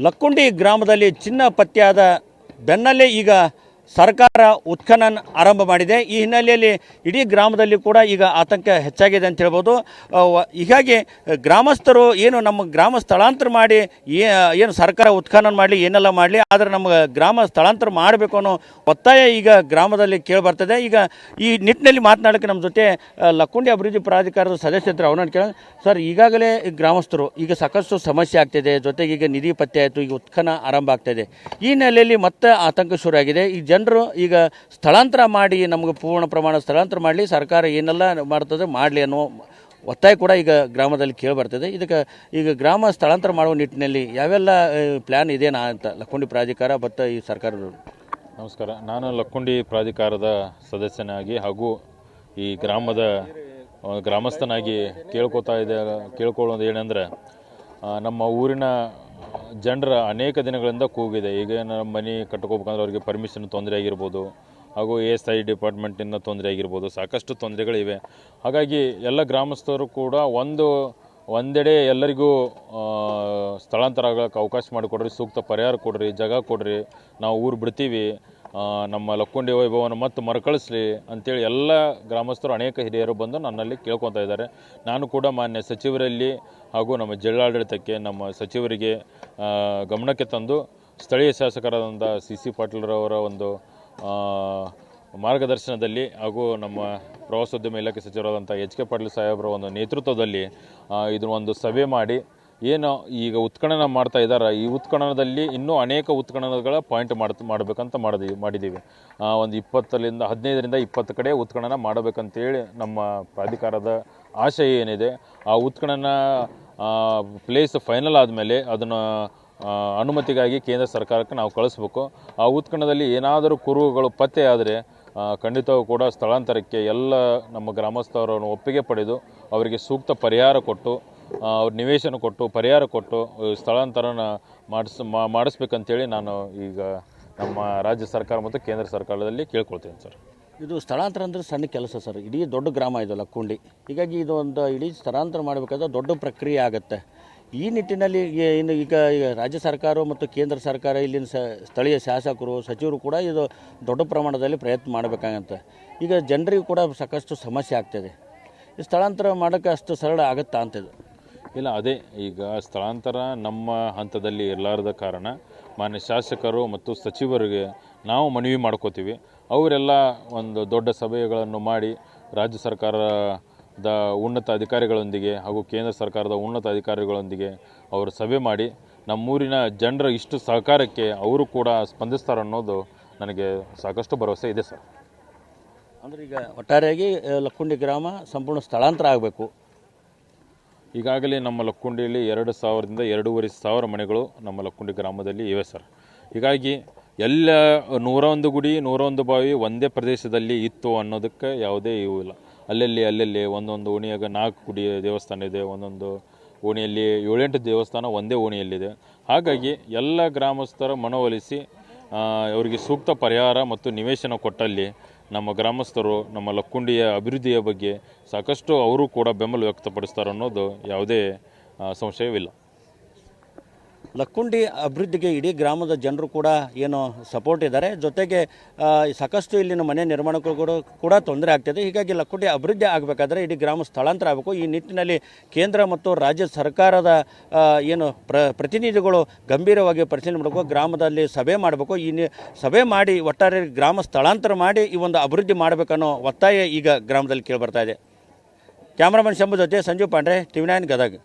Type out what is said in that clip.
ಲಕ್ಕುಂಡಿ ಗ್ರಾಮದಲ್ಲಿ ಚಿನ್ನ ಪತ್ತೆಯಾದ ಬೆನ್ನಲ್ಲೇ ಈಗ ಸರ್ಕಾರ ಉತ್ಖನನ ಆರಂಭ ಮಾಡಿದೆ. ಈ ಹಿನ್ನೆಲೆಯಲ್ಲಿ ಇಡೀ ಗ್ರಾಮದಲ್ಲಿ ಕೂಡ ಈಗ ಆತಂಕ ಹೆಚ್ಚಾಗಿದೆ ಅಂತ ಹೇಳ್ಬೋದು. ಹೀಗಾಗಿ ಗ್ರಾಮಸ್ಥರು ಏನು ನಮ್ಮ ಗ್ರಾಮ ಸ್ಥಳಾಂತರ ಮಾಡಿ ಏನು ಸರ್ಕಾರ ಉತ್ಖನನ ಮಾಡಲಿ, ಏನೆಲ್ಲ ಮಾಡಲಿ, ಆದರೆ ನಮ್ಮ ಗ್ರಾಮ ಸ್ಥಳಾಂತರ ಮಾಡಬೇಕು ಅನ್ನೋ ಒತ್ತಾಯ ಈಗ ಗ್ರಾಮದಲ್ಲಿ ಕೇಳಿ ಬರ್ತದೆ ಈಗ ಈ ನಿಟ್ಟಿನಲ್ಲಿ ಮಾತನಾಡೋಕ್ಕೆ ನಮ್ಮ ಜೊತೆ ಲಕ್ಕುಂಡಿ ಅಭಿವೃದ್ಧಿ ಪ್ರಾಧಿಕಾರದ ಸದಸ್ಯರು ಅವನನ್ನು ಕೇಳ ಸರ್, ಈಗಾಗಲೇ ಗ್ರಾಮಸ್ಥರು, ಈಗ ಸಾಕಷ್ಟು ಸಮಸ್ಯೆ ಆಗ್ತಿದೆ. ಜೊತೆಗೆ ಈಗ ನಿಧಿ ಪತ್ತೆ ಆಯಿತು, ಈಗ ಉತ್ಖನ ಆರಂಭ ಆಗ್ತಾಯಿದೆ ಈ ಹಿನ್ನೆಲೆಯಲ್ಲಿ ಮತ್ತೆ ಆತಂಕ ಶುರುವಾಗಿದೆ. ಈ ಜನರು ಈಗ ಸ್ಥಳಾಂತರ ಮಾಡಿ ನಮಗೆ ಪೂರ್ಣ ಪ್ರಮಾಣ ಸ್ಥಳಾಂತರ ಮಾಡಲಿ, ಸರ್ಕಾರ ಏನೆಲ್ಲ ಮಾಡ್ತದೆ ಮಾಡಲಿ ಅನ್ನೋ ಒತ್ತಾಯ ಕೂಡ ಈಗ ಗ್ರಾಮದಲ್ಲಿ ಕೇಳಿಬರ್ತದೆ. ಇದಕ್ಕೆ ಈಗ ಗ್ರಾಮ ಸ್ಥಳಾಂತರ ಮಾಡುವ ನಿಟ್ಟಿನಲ್ಲಿ ಯಾವೆಲ್ಲ ಪ್ಲ್ಯಾನ್ ಇದೆನಾ ಅಂತ ಲಕ್ಕುಂಡಿ ಪ್ರಾಧಿಕಾರ ಮತ್ತು ಈ ಸರ್ಕಾರ ನಮಸ್ಕಾರ. ನಾನು ಲಕ್ಕುಂಡಿ ಪ್ರಾಧಿಕಾರದ ಸದಸ್ಯನಾಗಿ ಹಾಗೂ ಈ ಗ್ರಾಮದ ಗ್ರಾಮಸ್ಥನಾಗಿ ಕೇಳ್ಕೊತಾ ಇದೆ ಕೇಳ್ಕೊಳ್ಳೋದು ಏನಂದರೆ ನಮ್ಮ ಊರಿನ ಜನರ ಅನೇಕ ದಿನಗಳಿಂದ ಕೂಗಿದೆ. ಈಗ ನಮ್ಮ ಮನೆ ಕಟ್ಕೋಬೇಕಂದ್ರೆ ಅವರಿಗೆ ಪರ್ಮಿಷನ್ ತೊಂದರೆ ಆಗಿರ್ಬೋದು, ಹಾಗೂ ಎ ಎಸ್ ಐ ಡಿಪಾರ್ಟ್ಮೆಂಟಿಂದ ತೊಂದರೆ ಆಗಿರ್ಬೋದು, ಸಾಕಷ್ಟು ತೊಂದರೆಗಳಿವೆ. ಹಾಗಾಗಿ ಎಲ್ಲ ಗ್ರಾಮಸ್ಥರು ಕೂಡ ಒಂದು, ಒಂದೆಡೆ ಎಲ್ಲರಿಗೂ ಸ್ಥಳಾಂತರ ಆಗೋಕ್ಕೆ ಅವಕಾಶ ಮಾಡಿಕೊಡ್ರಿ, ಸೂಕ್ತ ಪರಿಹಾರ ಕೊಡ್ರಿ, ಜಾಗ ಕೊಡ್ರಿ, ನಾವು ಊರು ಬಿಡ್ತೀವಿ. ನಮ್ಮ ಲಕ್ಕುಂಡಿ ವೈಭವನ ಮತ್ತೆ ಮರುಕಳಿಸ್ಲಿ ಅಂತೇಳಿ ಎಲ್ಲ ಗ್ರಾಮಸ್ಥರು, ಅನೇಕ ಹಿರಿಯರು ಬಂದು ನನ್ನಲ್ಲಿ ಕೇಳ್ಕೊತಾ ಇದ್ದಾರೆ. ನಾನು ಕೂಡ ಮಾನ್ಯ ಸಚಿವರಲ್ಲಿ ಹಾಗೂ ನಮ್ಮ ಜಿಲ್ಲಾಡಳಿತಕ್ಕೆ, ನಮ್ಮ ಸಚಿವರಿಗೆ ಗಮನಕ್ಕೆ ತಂದು ಸ್ಥಳೀಯ ಶಾಸಕರಾದಂಥ ಸಿ ಸಿ ಪಾಟೀಲ್ರವರ ಒಂದು ಮಾರ್ಗದರ್ಶನದಲ್ಲಿ ಹಾಗೂ ನಮ್ಮ ಪ್ರವಾಸೋದ್ಯಮ ಇಲಾಖೆ ಸಚಿವರಾದಂಥ ಎಚ್ ಕೆ ಪಾಟೀಲ್ ಸಾಹೇಬರ ಒಂದು ನೇತೃತ್ವದಲ್ಲಿ ಇದನ್ನ ಒಂದು ಸಭೆ ಮಾಡಿ ಏನು ಈಗ ಉತ್ಖನನ ಮಾಡ್ತಾ ಇದ್ದಾರೆ. ಈ ಉತ್ಖನನದಲ್ಲಿ ಇನ್ನೂ ಅನೇಕ ಉತ್ಖನನಗಳ ಪಾಯಿಂಟ್ ಮಾಡ್, ಮಾಡಬೇಕಂತ ಮಾಡಿದೀವಿ. ಮಾಡಿದ್ದೀವಿ ಒಂದು ಇಪ್ಪತ್ತರಿಂದ ಹದಿನೈದರಿಂದ ಇಪ್ಪತ್ತು ಕಡೆ ಉತ್ಖನನ ಮಾಡಬೇಕಂತೇಳಿ ನಮ್ಮ ಪ್ರಾಧಿಕಾರದ ಆಶಯ ಏನಿದೆ, ಆ ಉತ್ಖನನ ಪ್ಲೇಸ್ ಫೈನಲ್ ಆದಮೇಲೆ ಅದನ್ನು ಅನುಮತಿಗಾಗಿ ಕೇಂದ್ರ ಸರ್ಕಾರಕ್ಕೆ ನಾವು ಕಳಿಸ್ಬೇಕು. ಆ ಉತ್ಖನದಲ್ಲಿ ಏನಾದರೂ ಕುರುಹುಗಳು ಪತ್ತೆ ಆದರೆ ಖಂಡಿತವೂ ಕೂಡ ಸ್ಥಳಾಂತರಕ್ಕೆ ಎಲ್ಲ ನಮ್ಮ ಗ್ರಾಮಸ್ಥರನ್ನು ಒಪ್ಪಿಗೆ ಪಡೆದು ಅವರಿಗೆ ಸೂಕ್ತ ಪರಿಹಾರ ಕೊಟ್ಟು ಅವ್ರ ನಿವೇಶನ ಕೊಟ್ಟು, ಪರಿಹಾರ ಕೊಟ್ಟು ಸ್ಥಳಾಂತರನ ಮಾಡಿಸ್ ಮಾಡಿಸ್ಬೇಕಂತೇಳಿ ನಾನು ಈಗ ನಮ್ಮ ರಾಜ್ಯ ಸರ್ಕಾರ ಮತ್ತು ಕೇಂದ್ರ ಸರ್ಕಾರದಲ್ಲಿ ಕೇಳ್ಕೊಳ್ತೇನೆ ಸರ್. ಇದು ಸ್ಥಳಾಂತರ ಅಂದರೆ ಸಣ್ಣ ಕೆಲಸ ಸರ್. ಇಡೀ ದೊಡ್ಡ ಗ್ರಾಮ ಇದಲ್ಲ, ಕುಂಡಿ. ಹೀಗಾಗಿ ಇದು ಒಂದು ಇಡೀ ಸ್ಥಳಾಂತರ ಮಾಡಬೇಕಾದ್ರೆ ದೊಡ್ಡ ಪ್ರಕ್ರಿಯೆ ಆಗುತ್ತೆ. ಈ ನಿಟ್ಟಿನಲ್ಲಿ ಇನ್ನು ಈಗ ರಾಜ್ಯ ಸರ್ಕಾರ ಮತ್ತು ಕೇಂದ್ರ ಸರ್ಕಾರ ಇಲ್ಲಿನ ಸ, ಸ್ಥಳೀಯ ಶಾಸಕರು, ಸಚಿವರು ಕೂಡ ಇದು ದೊಡ್ಡ ಪ್ರಮಾಣದಲ್ಲಿ ಪ್ರಯತ್ನ ಮಾಡಬೇಕಾಗತ್ತೆ. ಈಗ ಜನರಿಗೂ ಕೂಡ ಸಾಕಷ್ಟು ಸಮಸ್ಯೆ ಆಗ್ತದೆ. ಸ್ಥಳಾಂತರ ಮಾಡೋಕ್ಕೆ ಅಷ್ಟು ಸರಳ ಆಗುತ್ತಾ ಇದು. ಇಲ್ಲ, ಅದೇ ಈಗ ಸ್ಥಳಾಂತರ ನಮ್ಮ ಹಂತದಲ್ಲಿ ಇರಲಾರದ ಕಾರಣ ಮಾನ್ಯ ಶಾಸಕರು ಮತ್ತು ಸಚಿವರಿಗೆ ನಾವು ಮನವಿ ಮಾಡ್ಕೋತೀವಿ. ಅವರೆಲ್ಲ ಒಂದು ದೊಡ್ಡ ಸಭೆಗಳನ್ನು ಮಾಡಿ ರಾಜ್ಯ ಸರ್ಕಾರದ ಉನ್ನತ ಅಧಿಕಾರಿಗಳೊಂದಿಗೆ ಹಾಗೂ ಕೇಂದ್ರ ಸರ್ಕಾರದ ಉನ್ನತ ಅಧಿಕಾರಿಗಳೊಂದಿಗೆ ಅವರು ಸಭೆ ಮಾಡಿ ನಮ್ಮೂರಿನ ಜನರ ಇಷ್ಟು ಸಹಕಾರಕ್ಕೆ ಅವರು ಕೂಡ ಸ್ಪಂದಿಸ್ತಾರೆ ಅನ್ನೋದು ನನಗೆ ಸಾಕಷ್ಟು ಭರವಸೆ ಇದೆ, ಸರ್. ಅಂದರೆ ಈಗ ಒಟ್ಟಾರೆಯಾಗಿ ಲಕ್ಕುಂಡಿ ಗ್ರಾಮ ಸಂಪೂರ್ಣ ಸ್ಥಳಾಂತರ ಆಗಬೇಕು. ಈಗಾಗಲೇ ನಮ್ಮ ಲಕ್ಕುಂಡಿಯಲ್ಲಿ ಎರಡು ಸಾವಿರದಿಂದ ಎರಡೂವರೆ ಸಾವಿರ ಮನೆಗಳು ನಮ್ಮ ಲಕ್ಕುಂಡಿ ಗ್ರಾಮದಲ್ಲಿ ಇವೆ ಸರ್. ಹೀಗಾಗಿ ಎಲ್ಲ ನೂರೊಂದು ಗುಡಿ ನೂರೊಂದು ಬಾವಿ ಒಂದೇ ಪ್ರದೇಶದಲ್ಲಿ ಇತ್ತು ಅನ್ನೋದಕ್ಕೆ ಯಾವುದೇ ಇವು ಇಲ್ಲ. ಅಲ್ಲಲ್ಲಿ ಅಲ್ಲಲ್ಲಿ ಒಂದೊಂದು ಓಣಿಯಾಗ ನಾಲ್ಕು ಗುಡಿ ದೇವಸ್ಥಾನ ಇದೆ, ಒಂದೊಂದು ಓಣಿಯಲ್ಲಿ ಏಳೆಂಟು ದೇವಸ್ಥಾನ ಒಂದೇ ಓಣಿಯಲ್ಲಿದೆ. ಹಾಗಾಗಿ ಎಲ್ಲ ಗ್ರಾಮಸ್ಥರ ಮನವೊಲಿಸಿ ಅವರಿಗೆ ಸೂಕ್ತ ಪರಿಹಾರ ಮತ್ತು ನಿವೇಶನ ಕೊಟ್ಟಲ್ಲಿ ನಮ್ಮ ಗ್ರಾಮಸ್ಥರು ನಮ್ಮ ಲಕ್ಕುಂಡಿಯ ಅಭಿವೃದ್ಧಿಯ ಬಗ್ಗೆ ಸಾಕಷ್ಟು ಅವರು ಕೂಡ ಬೆಂಬಲ ವ್ಯಕ್ತಪಡಿಸ್ತಾರೆ ಅನ್ನೋದು ಯಾವುದೇ ಸಂಶಯವಿಲ್ಲ. ಲಕ್ಕುಂಡಿ ಅಭಿವೃದ್ಧಿಗೆ ಇಡೀ ಗ್ರಾಮದ ಜನರು ಕೂಡ ಏನು ಸಪೋರ್ಟ್ ಇದ್ದಾರೆ. ಜೊತೆಗೆ ಸಾಕಷ್ಟು ಇಲ್ಲಿನ ಮನೆ ನಿರ್ಮಾಣಕ್ಕೂ ಕೂಡ ಕೂಡ ತೊಂದರೆ ಆಗ್ತಿದೆ. ಹೀಗಾಗಿ ಲಕ್ಕುಂಡಿ ಅಭಿವೃದ್ಧಿ ಆಗಬೇಕಾದ್ರೆ ಇಡೀ ಗ್ರಾಮ ಸ್ಥಳಾಂತರ ಆಗಬೇಕು. ಈ ನಿಟ್ಟಿನಲ್ಲಿ ಕೇಂದ್ರ ಮತ್ತು ರಾಜ್ಯ ಸರ್ಕಾರದ ಏನು ಪ್ರ, ಪ್ರತಿನಿಧಿಗಳು ಗಂಭೀರವಾಗಿ ಪರಿಶೀಲನೆ ಮಾಡಬೇಕು. ಗ್ರಾಮದಲ್ಲಿ ಸಭೆ ಮಾಡಬೇಕು. ಈ ಸಭೆ ಮಾಡಿ ಒಟ್ಟಾರೆ ಗ್ರಾಮ ಸ್ಥಳಾಂತರ ಮಾಡಿ ಈ ಒಂದು ಅಭಿವೃದ್ಧಿ ಮಾಡಬೇಕನ್ನೋ ಒತ್ತಾಯ ಈಗ ಗ್ರಾಮದಲ್ಲಿ ಕೇಳಿಬರ್ತಾ ಇದೆ. ಕ್ಯಾಮ್ರಾಮನ್ ಶಂಭು ಜೊತೆ ಸಂಜೀವ್ ಪಾಂಡ್ರೆ, ಟಿವಿ ನೈನ್ ಗದಗ್.